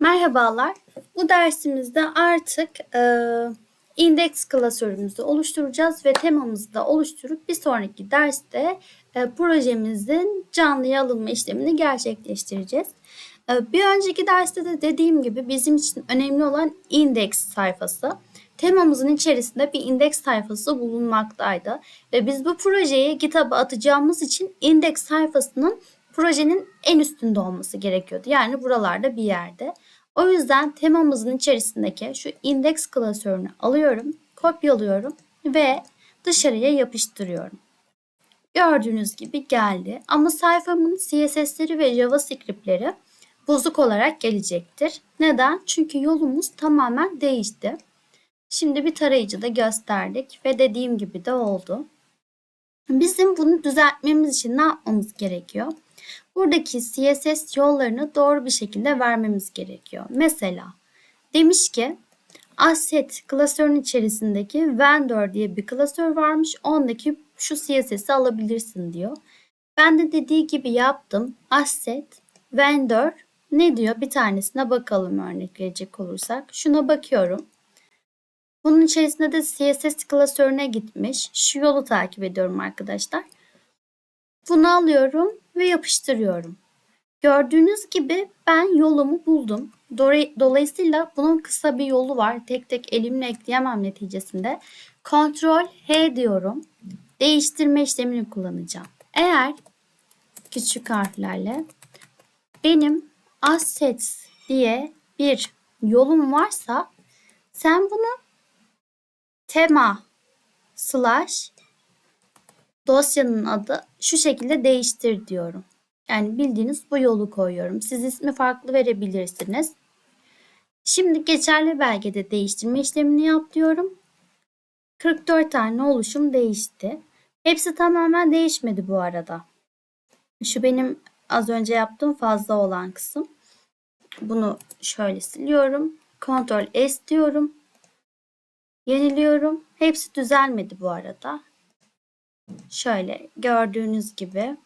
Merhabalar. Bu dersimizde artık e, indeks klasörümüzü oluşturacağız ve temamızı da oluşturup bir sonraki derste e, projemizin canlıya alınma işlemini gerçekleştireceğiz. E, bir önceki derste de dediğim gibi bizim için önemli olan indeks sayfası. Temamızın içerisinde bir indeks sayfası bulunmaktaydı ve biz bu projeyi GitHub'a atacağımız için indeks sayfasının projenin en üstünde olması gerekiyordu. Yani buralarda bir yerde. O yüzden temamızın içerisindeki şu indeks klasörünü alıyorum, kopyalıyorum ve dışarıya yapıştırıyorum. Gördüğünüz gibi geldi ama sayfamın CSS'leri ve JavaScript'leri bozuk olarak gelecektir. Neden? Çünkü yolumuz tamamen değişti. Şimdi bir tarayıcıda gösterdik ve dediğim gibi de oldu. Bizim bunu düzeltmemiz için ne yapmamız gerekiyor? Buradaki CSS yollarını doğru bir şekilde vermemiz gerekiyor. Mesela demiş ki asset klasörün içerisindeki vendor diye bir klasör varmış. Ondaki şu CSS'i alabilirsin diyor. Ben de dediği gibi yaptım. Asset vendor ne diyor? Bir tanesine bakalım örnek verecek olursak. Şuna bakıyorum. Bunun içerisinde de CSS klasörüne gitmiş. Şu yolu takip ediyorum arkadaşlar. Bunu alıyorum ve yapıştırıyorum. Gördüğünüz gibi ben yolumu buldum. Dolayısıyla bunun kısa bir yolu var. Tek tek elimle ekleyemem neticesinde. Ctrl H diyorum. Değiştirme işlemini kullanacağım. Eğer küçük harflerle benim assets diye bir yolum varsa sen bunu tema slash dosyanın adı şu şekilde değiştir diyorum. Yani bildiğiniz bu yolu koyuyorum. Siz ismi farklı verebilirsiniz. Şimdi geçerli belgede değiştirme işlemini yap diyorum. 44 tane oluşum değişti. Hepsi tamamen değişmedi bu arada. Şu benim az önce yaptığım fazla olan kısım. Bunu şöyle siliyorum. Ctrl S diyorum. Yeniliyorum. Hepsi düzelmedi bu arada. Şöyle gördüğünüz gibi.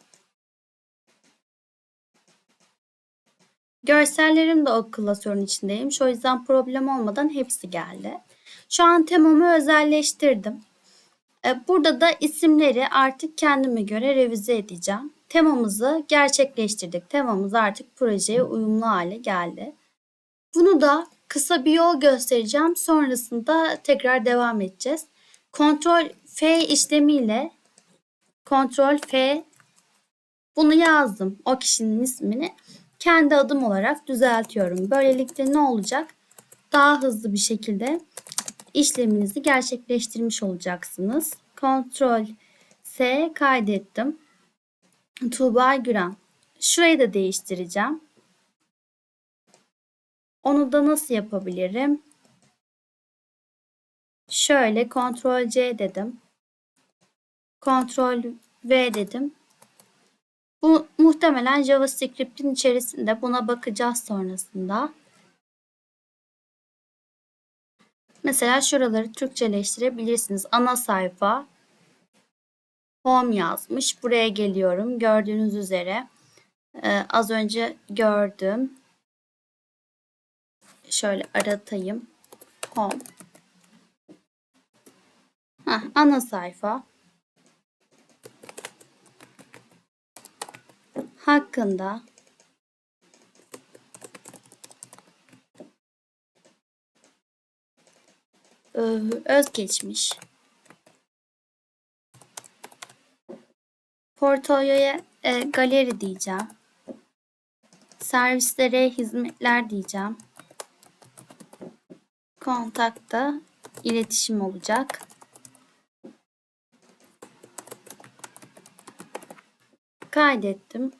Görsellerim de o klasörün içindeymiş. O yüzden problem olmadan hepsi geldi. Şu an temamı özelleştirdim. E, burada da isimleri artık kendime göre revize edeceğim. Temamızı gerçekleştirdik. Temamız artık projeye uyumlu hale geldi. Bunu da kısa bir yol göstereceğim. Sonrasında tekrar devam edeceğiz. Ctrl F işlemiyle Ctrl F bunu yazdım. O kişinin ismini kendi adım olarak düzeltiyorum. Böylelikle ne olacak? Daha hızlı bir şekilde işleminizi gerçekleştirmiş olacaksınız. Ctrl S kaydettim. Tuğba Güran. Şurayı da değiştireceğim. Onu da nasıl yapabilirim? Şöyle Ctrl C dedim. Ctrl V dedim. Bu muhtemelen JavaScript'in içerisinde buna bakacağız sonrasında. Mesela şuraları Türkçeleştirebilirsiniz. Ana sayfa home yazmış. Buraya geliyorum. Gördüğünüz üzere ee, az önce gördüm. Şöyle aratayım. Home. Heh, ana sayfa. Hakkında özgeçmiş portfolyoya e, galeri diyeceğim. Servislere hizmetler diyeceğim. Kontakta iletişim olacak. Kaydettim.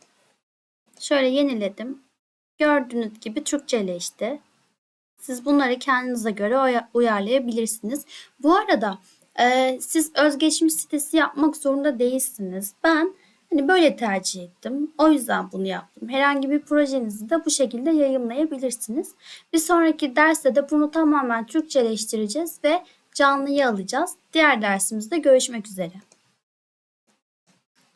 Şöyle yeniledim. Gördüğünüz gibi Türkçeleşti. Siz bunları kendinize göre uyarlayabilirsiniz. Bu arada e, siz özgeçmiş sitesi yapmak zorunda değilsiniz. Ben hani böyle tercih ettim. O yüzden bunu yaptım. Herhangi bir projenizi de bu şekilde yayınlayabilirsiniz. Bir sonraki derste de bunu tamamen Türkçeleştireceğiz ve canlıyı alacağız. Diğer dersimizde görüşmek üzere.